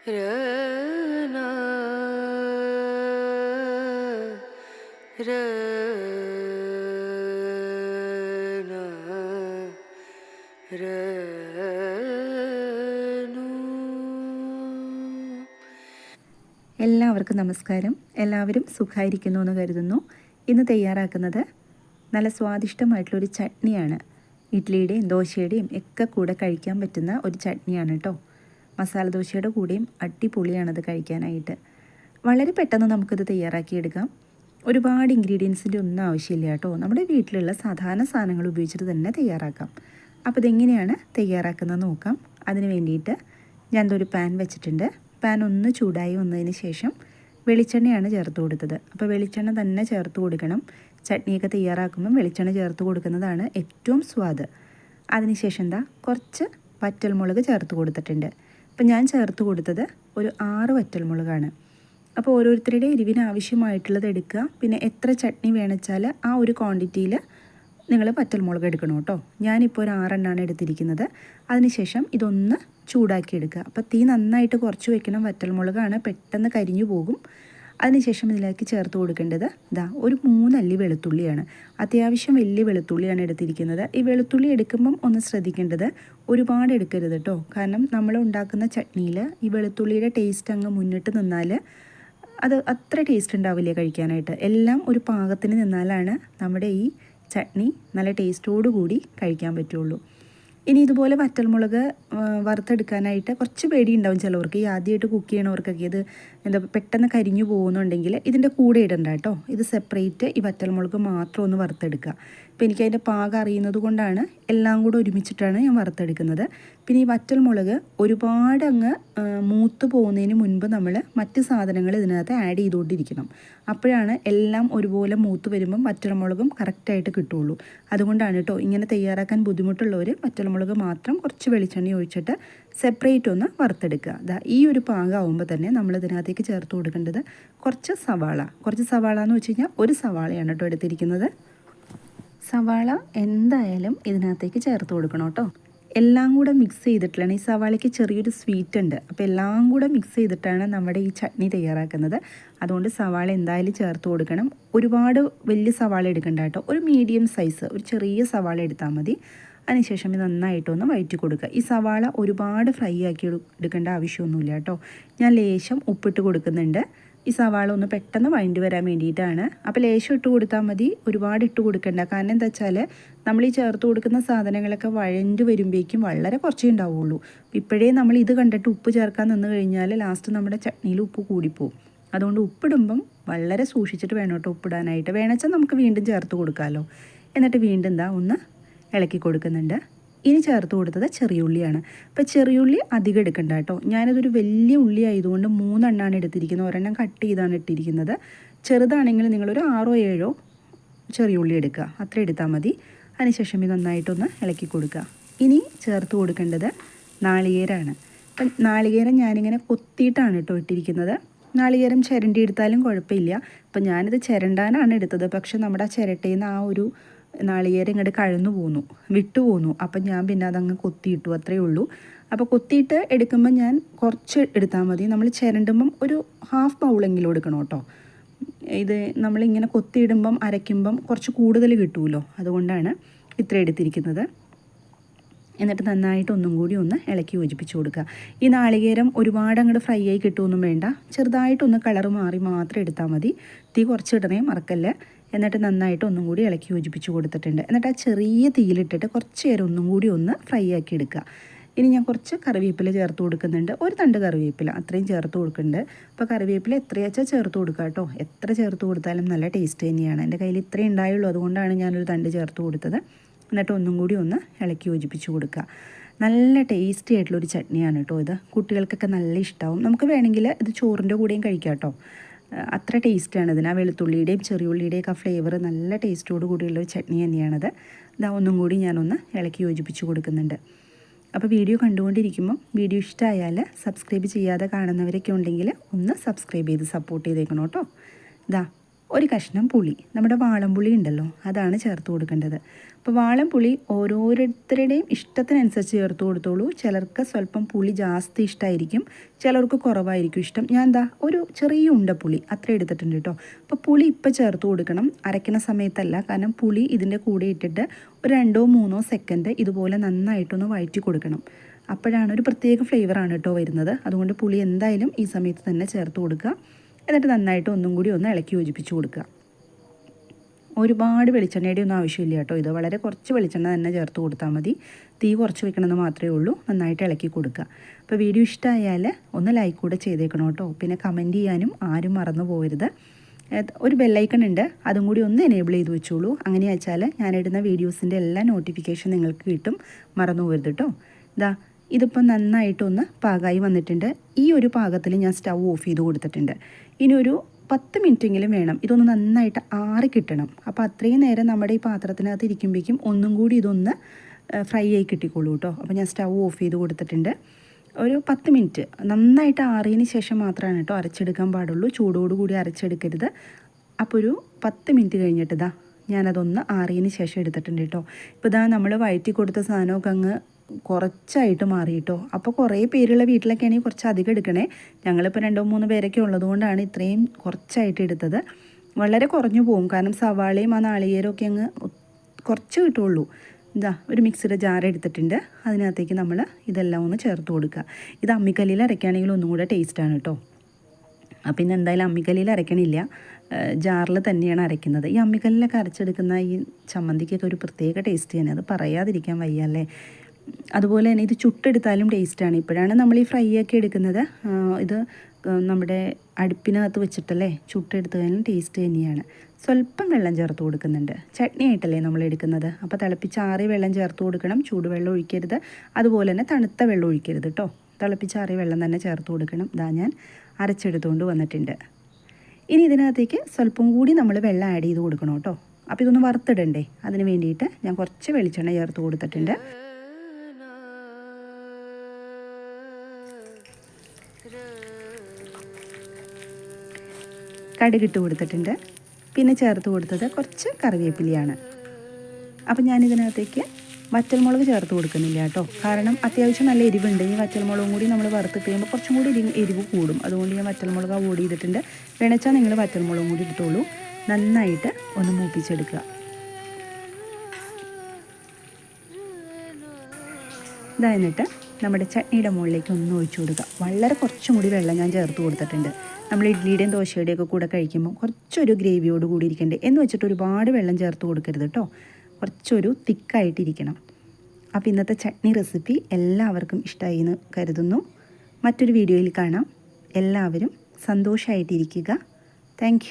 എല്ലാവർക്കും നമസ്കാരം. എല്ലാവരും സുഖമായിരിക്കുന്നു എന്ന് കരുതുന്നു. ഇന്ന് തയ്യാറാക്കുന്നത് നല്ല സ്വാദിഷ്ടമായിട്ടുള്ളൊരു ചട്നിയാണ്. ഇഡ്ലിയുടെയും ദോശയുടെയും ഒക്കെ കൂടെ കഴിക്കാൻ പറ്റുന്ന ഒരു ചട്നിയാണ് കേട്ടോ മസാല ദോശയുടെ കൂടെയും അടിപൊളിയാണത് കഴിക്കാനായിട്ട്. വളരെ പെട്ടെന്ന് നമുക്കിത് തയ്യാറാക്കിയെടുക്കാം. ഒരുപാട് ഇൻഗ്രീഡിയൻസിന്റെ ഒന്നും ആവശ്യമില്ല കേട്ടോ. നമ്മുടെ വീട്ടിലുള്ള സാധാരണ സാധനങ്ങൾ ഉപയോഗിച്ചിട്ട് തന്നെ തയ്യാറാക്കാം. അപ്പോൾ ഇതെങ്ങനെയാണ് തയ്യാറാക്കുന്നത് നോക്കാം. അതിന് വേണ്ടിയിട്ട് ഞാൻ ഒരു പാൻ വെച്ചിട്ടുണ്ട്. പാൻ ഒന്ന് ചൂടായി വന്നതിന് ശേഷം വെളിച്ചെണ്ണയാണ് ചേർത്ത് കൊടുത്തത്. അപ്പോൾ വെളിച്ചെണ്ണ തന്നെ ചേർത്ത് കൊടുക്കണം. ചട്നിയൊക്കെ തയ്യാറാക്കുമ്പം വെളിച്ചെണ്ണ ചേർത്ത് കൊടുക്കുന്നതാണ് ഏറ്റവും സ്വാദ്. അതിനുശേഷം എന്താ? കുറച്ച് വറ്റൽമുളക് ചേർത്ത് കൊടുത്തിട്ടുണ്ട്. അപ്പം ഞാൻ ചേർത്ത് കൊടുത്തത് ഒരു ആറ് വറ്റൽമുളകാണ്. അപ്പോൾ ഓരോരുത്തരുടെ എരിവിന് ആവശ്യമായിട്ടുള്ളത് എടുക്കുക. പിന്നെ എത്ര ചട്നി വേണമെച്ചാൽ ആ ഒരു ക്വാണ്ടിറ്റിയിൽ നിങ്ങൾ പറ്റൽമുളക് എടുക്കണം കേട്ടോ. ഞാനിപ്പോൾ ഒരു ആറെണ്ണമാണ് എടുത്തിരിക്കുന്നത്. അതിനുശേഷം ഇതൊന്ന് ചൂടാക്കി എടുക്കുക അപ്പോൾ തീ നന്നായിട്ട് കുറച്ച് വെക്കണം വറ്റൽമുളകാണ്. പെട്ടെന്ന് കരിഞ്ഞു പോകും. അതിനുശേഷം ഇതിലേക്ക് ചേർത്ത് കൊടുക്കേണ്ടത് ഇതാ ഒരു മൂന്നല്ലി വെളുത്തുള്ളിയാണ്. അത്യാവശ്യം വലിയ വെളുത്തുള്ളിയാണ് എടുത്തിരിക്കുന്നത്. ഈ വെളുത്തുള്ളി എടുക്കുമ്പം ഒന്ന് ശ്രദ്ധിക്കേണ്ടത് ഒരുപാട് എടുക്കരുത് കേട്ടോ കാരണം നമ്മൾ ഉണ്ടാക്കുന്ന ചട്നിയിൽ ഈ വെളുത്തുള്ളിയുടെ ടേസ്റ്റ് അങ്ങ് മുന്നിട്ട് നിന്നാൽ അത് അത്ര ടേസ്റ്റ് ഉണ്ടാവില്ല കഴിക്കാനായിട്ട്. എല്ലാം ഒരു പാകത്തിന് നിന്നാലാണ് നമ്മുടെ ഈ ചട്നി നല്ല ടേസ്റ്റോടു കൂടി കഴിക്കാൻ പറ്റുള്ളൂ. ഇനി ഇതുപോലെ വറ്റൽമുളക് വറുത്തെടുക്കാനായിട്ട് കുറച്ച് പേടി ഉണ്ടാവും ചിലവർക്ക്. ഈ ആദ്യമായിട്ട് കുക്ക് ചെയ്യണവർക്കൊക്കെ. ഇത് എന്താ പെട്ടെന്ന് കരിഞ്ഞു പോകുന്നുണ്ടെങ്കിൽ ഇതിന്റെ കൂടെ ഇടണ്ട കേട്ടോ. ഇത് സെപ്പറേറ്റ് ഈ വറ്റൽമുളക് മാത്രം ഒന്ന് വറുത്തെടുക്കുക. അപ്പോൾ എനിക്കതിന്റെ പാകം അറിയുന്നത് കൊണ്ടാണ് എല്ലാം കൂടെ ഒരുമിച്ചിട്ടാണ് ഞാൻ വറുത്തെടുക്കുന്നത്. പിന്നെ ഈ വറ്റൽമുളക് ഒരുപാട് അങ്ങ് മൂത്ത് പോകുന്നതിന് മുൻപ് നമ്മൾ മറ്റ് സാധനങ്ങൾ ഇതിനകത്ത് ആഡ് ചെയ്തുകൊണ്ടിരിക്കണം. അപ്പോഴാണ് എല്ലാം ഒരുപോലെ മൂത്ത് വരുമ്പം വറ്റൽമുളകും കറക്റ്റായിട്ട് കിട്ടുള്ളൂ അതുകൊണ്ടാണ് കേട്ടോ ഇങ്ങനെ തയ്യാറാക്കാൻ ബുദ്ധിമുട്ടുള്ളവർ വറ്റൽമുളക് മാത്രം കുറച്ച് വെളിച്ചെണ്ണ ഒഴിച്ചിട്ട് സെപ്പറേറ്റ് ഒന്ന് വറുത്തെടുക്കുക. അതാ ഈ ഒരു പാകമാകുമ്പോൾ തന്നെ നമ്മൾ ഇതിനകത്തേക്ക് ചേർത്ത് കൊടുക്കേണ്ടത് കുറച്ച് സവാള. കുറച്ച് സവാള എന്ന് വെച്ച് കഴിഞ്ഞാൽ ഒരു സവാളയാണ് കേട്ടോ എടുത്തിരിക്കുന്നത്. സവാള എന്തായാലും ഇതിനകത്തേക്ക് ചേർത്ത് കൊടുക്കണം കേട്ടോ. എല്ലാം കൂടെ മിക്സ് ചെയ്തിട്ടുള്ളതാണ്. ഈ സവാളയ്ക്ക് ചെറിയൊരു സ്വീറ്റ് ഉണ്ട്. അപ്പോൾ എല്ലാം കൂടെ മിക്സ് ചെയ്തിട്ടാണ് നമ്മുടെ ഈ ചട്നി തയ്യാറാക്കുന്നത്. അതുകൊണ്ട് സവാള എന്തായാലും ചേർത്ത് കൊടുക്കണം. ഒരുപാട് വലിയ സവാള എടുക്കണ്ട കേട്ടോ. ഒരു മീഡിയം സൈസ് ഒരു ചെറിയ സവാള എടുത്താൽ മതി. അതിനുശേഷം ഇത് നന്നായിട്ടൊന്ന് വഴറ്റി കൊടുക്കുക. ഈ സവാള ഒരുപാട് ഫ്രൈ ആക്കി എടുക്കേണ്ട ആവശ്യമൊന്നുമില്ല കേട്ടോ. ഞാൻ ലേശം ഉപ്പിട്ട് കൊടുക്കുന്നുണ്ട്. ഈ സവാള ഒന്ന് പെട്ടെന്ന് വഴണ്ടി വരാൻ വേണ്ടിയിട്ടാണ്. അപ്പോൾ ലേശം ഇട്ട് കൊടുത്താൽ മതി. ഒരുപാട് ഇട്ട് കൊടുക്കണ്ട. കാരണം എന്താ വെച്ചാൽ നമ്മൾ ഈ ചേർത്ത് കൊടുക്കുന്ന സാധനങ്ങളൊക്കെ വഴണ്ട് വരുമ്പോഴേക്കും വളരെ കുറച്ചേ ഉണ്ടാവുള്ളൂ. ഇപ്പോഴേ നമ്മൾ ഇത് കണ്ടിട്ട് ഉപ്പ് ചേർക്കാൻ നിന്ന് കഴിഞ്ഞാൽ ലാസ്റ്റ് നമ്മുടെ ചട്നിയിൽ ഉപ്പ് കൂടിപ്പോവും. അതുകൊണ്ട് ഉപ്പിടുമ്പം വളരെ സൂക്ഷിച്ചിട്ട് വേണം കേട്ടോ ഉപ്പിടാനായിട്ട് വേണച്ചാൽ നമുക്ക് വീണ്ടും ചേർത്ത് കൊടുക്കാമല്ലോ എന്നിട്ട് വീണ്ടും എന്താ ഒന്ന് ഇളക്കി കൊടുക്കുന്നുണ്ട്. ഇനി ചേർത്ത് കൊടുത്തത് ചെറിയ ഉള്ളിയാണ് അപ്പോൾ ചെറിയ ഉള്ളി അധികം എടുക്കണ്ട കേട്ടോ. ഞാനിതൊരു വലിയ ഉള്ളി ആയതുകൊണ്ട് മൂന്നെണ്ണമാണ് എടുത്തിരിക്കുന്നത്. ഒരെണ്ണം കട്ട് ചെയ്താണ് ഇട്ടിരിക്കുന്നത്. ചെറുതാണെങ്കിൽ നിങ്ങളൊരു ആറോ ഏഴോ ചെറിയ ഉള്ളി എടുക്കുക. അത്ര എടുത്താൽ മതി. അതിനുശേഷം ഇത് നന്നായിട്ടൊന്ന് ഇളക്കി കൊടുക്കുക. ഇനി ചേർത്ത് കൊടുക്കേണ്ടത് നാളികേരമാണ് അപ്പം നാളികേരം ഞാനിങ്ങനെ കൊത്തിയിട്ടാണ് കേട്ടോ ഇട്ടിരിക്കുന്നത്. നാളികേരം ചിരണ്ടി എടുത്താലും കുഴപ്പമില്ല. അപ്പം ഞാനിത് ചിരണ്ടാനാണ് എടുത്തത്. പക്ഷെ നമ്മുടെ ആ ചിരട്ടയിൽ നിന്ന് ആ ഒരു നാളികേരം ഇങ്ങോട്ട് കഴന്നു പോന്നു വിട്ടു പോന്നു. അപ്പം ഞാൻ പിന്നെ അതങ്ങ് കൊത്തിയിട്ടു അത്രയേ ഉള്ളൂ. അപ്പോൾ കൊത്തിയിട്ട് എടുക്കുമ്പോൾ ഞാൻ കുറച്ച് എടുത്താൽ മതി. നമ്മൾ ചിരണ്ടുമ്പം ഒരു ഹാഫ് ബൗളെങ്കിലും എടുക്കണം കേട്ടോ. ഇത് നമ്മളിങ്ങനെ കൊത്തിയിടുമ്പം അരയ്ക്കുമ്പം കുറച്ച് കൂടുതൽ കിട്ടുമല്ലോ അതുകൊണ്ടാണ് ഇത്ര എടുത്തിരിക്കുന്നത്. എന്നിട്ട് നന്നായിട്ട് ഒന്നും കൂടി ഒന്ന് ഇളക്കി യോജിപ്പിച്ച് കൊടുക്കുക. ഈ നാളികേരം ഒരുപാട് അങ്ങോട്ട് ഫ്രൈ ആയി കിട്ടുമൊന്നും വേണ്ട. ചെറുതായിട്ടൊന്ന് കളർ മാറി മാത്രം എടുത്താൽ മതി. തീ കുറച്ചിടണേ മറക്കല്ലേ? എന്നിട്ട് നന്നായിട്ട് ഒന്നും കൂടി ഇളക്കി യോജിപ്പിച്ച് കൊടുത്തിട്ടുണ്ട്. എന്നിട്ട് ആ ചെറിയ തീയിലിട്ടിട്ട് കുറച്ച് നേരം ഒന്നും കൂടി ഒന്ന് ഫ്രൈ ആക്കി എടുക്കുക. ഇനി ഞാൻ കുറച്ച് കറിവേപ്പില ചേർത്ത് കൊടുക്കുന്നുണ്ട്. ഒരു തണ്ട് കറിവേപ്പില അത്രയും ചേർത്ത് കൊടുക്കുന്നുണ്ട്. അപ്പോൾ കറിവേപ്പില എത്രയാച്ചാൽ ചേർത്ത് കൊടുക്കുക കേട്ടോ. എത്ര ചേർത്ത് കൊടുത്താലും നല്ല ടേസ്റ്റ് തന്നെയാണ്. എന്റെ കയ്യിൽ ഇത്രയും ഉണ്ടായുള്ളൂ. അതുകൊണ്ടാണ് ഞാനൊരു തണ്ട് ചേർത്ത് കൊടുത്തത്. എന്നിട്ട് ഒന്നും കൂടി ഒന്ന് ഇളക്കി യോജിപ്പിച്ച് കൊടുക്കുക. നല്ല ടേസ്റ്റി ആയിട്ടുള്ളൊരു ചട്നിയാണ് കേട്ടോ ഇത്. കുട്ടികൾക്കൊക്കെ നല്ല ഇഷ്ടമാവും നമുക്ക് വേണമെങ്കിൽ ഇത് ചോറിന്റെ കൂടെയും കഴിക്കാം കേട്ടോ. അത്ര ടേസ്റ്റാണ് ഇതിന് ആ വെളുത്തുള്ളിയുടെയും ചെറിയുള്ളിയുടെയും ഒക്കെ ഫ്ലേവർ നല്ല ടേസ്റ്റോട് കൂടിയുള്ള ഒരു ചട്നി തന്നെയാണത്. ഇതാ ഒന്നും കൂടി ഞാനൊന്ന് ഇളക്കി യോജിപ്പിച്ച് കൊടുക്കുന്നുണ്ട്. അപ്പോൾ വീഡിയോ കണ്ടുകൊണ്ടിരിക്കുമ്പോൾ വീഡിയോ ഇഷ്ടമായാൽ സബ്സ്ക്രൈബ് ചെയ്യാതെ കാണുന്നവരൊക്കെ ഉണ്ടെങ്കിൽ ഒന്ന് സബ്സ്ക്രൈബ് ചെയ്ത് സപ്പോർട്ട് ചെയ്തേക്കണം കേട്ടോ. ഇതാ ഒരു കഷ്ണം പുളി. നമ്മുടെ വാളംപുളി ഉണ്ടല്ലോ അതാണ് ചേർത്ത് കൊടുക്കേണ്ടത്. അപ്പോൾ വാളംപുളി ഓരോരുത്തരുടെയും ഇഷ്ടത്തിനനുസരിച്ച് ചേർത്ത് കൊടുത്തോളൂ. ചിലർക്ക് സ്വല്പം പുളി ജാസ്തി ഇഷ്ടമായിരിക്കും ചിലർക്ക് കുറവായിരിക്കും ഇഷ്ടം. ഞാൻ എന്താ ഒരു ചെറിയ ഉണ്ട പുളി അത്ര എടുത്തിട്ടുണ്ട് കേട്ടോ. അപ്പോൾ പുളി ഇപ്പോൾ ചേർത്ത് കൊടുക്കണം. അരയ്ക്കുന്ന സമയത്തല്ല കാരണം പുളി ഇതിന്റെ കൂടെ ഇട്ടിട്ട് ഒരു രണ്ടോ മൂന്നോ സെക്കൻഡ് ഇതുപോലെ നന്നായിട്ടൊന്ന് വഴറ്റി കൊടുക്കണം. അപ്പോഴാണ് ഒരു പ്രത്യേക ഫ്ലേവറാണ് കേട്ടോ വരുന്നത്. അതുകൊണ്ട് പുളി എന്തായാലും ഈ സമയത്ത് തന്നെ ചേർത്ത് കൊടുക്കുക. എന്നിട്ട് നന്നായിട്ട് ഒന്നും കൂടി ഒന്ന് ഇളക്കി യോജിപ്പിച്ച് കൊടുക്കുക. ഒരുപാട് വെളിച്ചെണ്ണയുടെ ഒന്നും ആവശ്യമില്ല കേട്ടോ ഇത്. വളരെ കുറച്ച് വെളിച്ചെണ്ണ തന്നെ ചേർത്ത് കൊടുത്താൽ മതി. തീ കുറച്ച് വെക്കണമെന്ന് മാത്രമേ ഉള്ളൂ. നന്നായിട്ട് ഇളക്കി കൊടുക്കുക. അപ്പോൾ വീഡിയോ ഇഷ്ടമായാൽ ഒന്ന് ലൈക്ക് കൂടെ ചെയ്തേക്കണം കേട്ടോ. പിന്നെ കമന്റ് ചെയ്യാനും ആരും മറന്നു പോകരുത്. ഒരു ബെല്ലൈക്കൺ ഉണ്ട്. അതും കൂടി ഒന്ന് എനേബിൾ ചെയ്ത് വെച്ചോളൂ. അങ്ങനെ വെച്ചാൽ ഞാനിടുന്ന വീഡിയോസിന്റെ എല്ലാ നോട്ടിഫിക്കേഷൻ നിങ്ങൾക്ക് കിട്ടും. മറന്നു പോകരുത് കേട്ടോ. ഇതാ ഇതിപ്പോൾ നന്നായിട്ടൊന്ന് പാകമായി വന്നിട്ടുണ്ട്. ഈ ഒരു പാകത്തിൽ ഞാൻ സ്റ്റൗ ഓഫ് ചെയ്ത് കൊടുത്തിട്ടുണ്ട്. ഇനി ഒരു പത്ത് മിനിറ്റെങ്കിലും വേണം. ഇതൊന്ന് നന്നായിട്ട് ആറി കിട്ടണം. അപ്പോൾ അത്രയും നേരം നമ്മുടെ ഈ പാത്രത്തിനകത്ത് ഇരിക്കുമ്പോഴേക്കും ഒന്നും കൂടി ഇതൊന്ന് ഫ്രൈ ആയി കിട്ടിക്കോളൂ കേട്ടോ. അപ്പോൾ ഞാൻ സ്റ്റൗ ഓഫ് ചെയ്ത് കൊടുത്തിട്ടുണ്ട്. ഒരു പത്ത് മിനിറ്റ്. നന്നായിട്ട് ആറിയതിന് ശേഷം മാത്രമാണ് കേട്ടോ അരച്ചെടുക്കാൻ പാടുള്ളൂ. ചൂടോടുകൂടി അരച്ചെടുക്കരുത്. അപ്പോൾ ഒരു പത്ത് മിനിറ്റ് കഴിഞ്ഞിട്ട് ഇതാ ഞാനതൊന്ന് ആറിയതിന് ശേഷം എടുത്തിട്ടുണ്ട് കേട്ടോ. ഇപ്പോൾ ഇതാ നമ്മൾ വയറ്റി കൊടുത്ത സാധനമൊക്കെ അങ്ങ് കുറച്ചായിട്ട് മാറി കേട്ടോ അപ്പോൾ കുറേ പേരുള്ള വീട്ടിലൊക്കെ ആണെങ്കിൽ കുറച്ച് അധികം എടുക്കണേ. ഞങ്ങളിപ്പോൾ രണ്ടോ മൂന്നോ പേരൊക്കെ ഉള്ളതുകൊണ്ടാണ് ഇത്രയും കുറച്ചായിട്ട് എടുത്തത്. വളരെ കുറഞ്ഞു പോകും കാരണം സവാളയും ആ നാളികേരവും ഒക്കെ അങ്ങ് കുറച്ച് കിട്ടുള്ളൂ. ഇതാ ഒരു മിക്സിയുടെ ജാർ എടുത്തിട്ടുണ്ട്. അതിനകത്തേക്ക് നമ്മൾ ഇതെല്ലാം ഒന്ന് ചേർത്ത് കൊടുക്കുക. ഇത് അമ്മിക്കല്ലിൽ അരയ്ക്കുകയാണെങ്കിൽ ഒന്നും കൂടെ ടേസ്റ്റാണ് കേട്ടോ പിന്നെ എന്തായാലും അമ്മിക്കല്ലിൽ അരയ്ക്കണില്ല. ജാറിൽ തന്നെയാണ് അരയ്ക്കുന്നത്. ഈ അമ്മിക്കല്ലിലൊക്കെ അരച്ചെടുക്കുന്ന ഈ ചമ്മന്തിക്കൊക്കെ ഒരു പ്രത്യേക ടേസ്റ്റ് തന്നെ അത് പറയാതിരിക്കാൻ വയ്യ അല്ലേ? അതുപോലെ തന്നെ ഇത് ചുട്ടെടുത്താലും ടേസ്റ്റാണ് ഇപ്പോഴാണ് നമ്മൾ ഈ ഫ്രൈ ഒക്കെ എടുക്കുന്നത്. ഇത് നമ്മുടെ അടുപ്പിനകത്ത് വെച്ചിട്ടല്ലേ ചുട്ടെടുത്ത് കഴിഞ്ഞാൽ ടേസ്റ്റ് തന്നെയാണ്. സ്വല്പം വെള്ളം ചേർത്ത് കൊടുക്കുന്നുണ്ട്. ചട്നി ആയിട്ടല്ലേ നമ്മൾ എടുക്കുന്നത്. അപ്പോൾ തിളപ്പിച്ചാറി വെള്ളം ചേർത്ത് കൊടുക്കണം. ചൂടുവെള്ളം ഒഴിക്കരുത്. അതുപോലെ തന്നെ തണുത്ത വെള്ളം ഒഴിക്കരുത് കേട്ടോ തിളപ്പിച്ചാറിയ വെള്ളം തന്നെ ചേർത്ത് കൊടുക്കണം. ഇതാ ഞാൻ അരച്ചെടുത്തുകൊണ്ട് വന്നിട്ടുണ്ട്. ഇനി ഇതിനകത്തേക്ക് സ്വല്പം കൂടി നമ്മൾ വെള്ളം ആഡ് ചെയ്ത് കൊടുക്കണം കേട്ടോ അപ്പോൾ ഇതൊന്ന് വറുത്തിടണ്ടേ. അതിന് വേണ്ടിയിട്ട് ഞാൻ കുറച്ച് വെളിച്ചെണ്ണ ചേർത്ത് കൊടുത്തിട്ടുണ്ട്. കടുകിട്ട് കൊടുത്തിട്ടുണ്ട്. പിന്നെ ചേർത്ത് കൊടുത്തത് കുറച്ച് കറിവേപ്പിലയാണ്. അപ്പം ഞാനിതിനകത്തേക്ക് വറ്റൽമുളക് ചേർത്ത് കൊടുക്കുന്നില്ല കേട്ടോ. കാരണം അത്യാവശ്യം നല്ല എരിവുണ്ട്. ഈ വറ്റൽമുളകും കൂടി നമ്മൾ വറുത്തിട്ട് കഴിയുമ്പോൾ കുറച്ചും കൂടി എരിവ് എരിവ് കൂടും. അതുകൊണ്ട് ഞാൻ വറ്റൽമുളക് അവോയ്ഡ് ചെയ്തിട്ടുണ്ട്. വേണച്ചാൽ നിങ്ങൾ വറ്റൽമുളകും കൂടി ഇട്ടോളൂ. നന്നായിട്ട് ഒന്ന് മൂപ്പിച്ചെടുക്കുക. ഇതായിട്ട് നമ്മുടെ ചട്നിയുടെ മുകളിലേക്ക് ഒന്ന് ഒഴിച്ചു കൊടുക്കുക. വളരെ കുറച്ചും കൂടി വെള്ളം ഞാൻ ചേർത്ത് കൊടുത്തിട്ടുണ്ട്. നമ്മൾ ഇഡ്ലിയുടെയും ദോശയുടെയും ഒക്കെ കൂടെ കഴിക്കുമ്പോൾ കുറച്ചൊരു ഗ്രേവിയോട് കൂടി ഇരിക്കണ്ടേ? എന്ന് വെച്ചിട്ട് ഒരുപാട് വെള്ളം ചേർത്ത് കൊടുക്കരുത് കേട്ടോ കുറച്ചൊരു തിക്കായിട്ടിരിക്കണം അപ്പോൾ ഇന്നത്തെ ചട്നി റെസിപ്പി എല്ലാവർക്കും ഇഷ്ടമായി എന്ന് കരുതുന്നു. മറ്റൊരു വീഡിയോയിൽ കാണാം. എല്ലാവരും സന്തോഷമായിട്ടിരിക്കുക താങ്ക്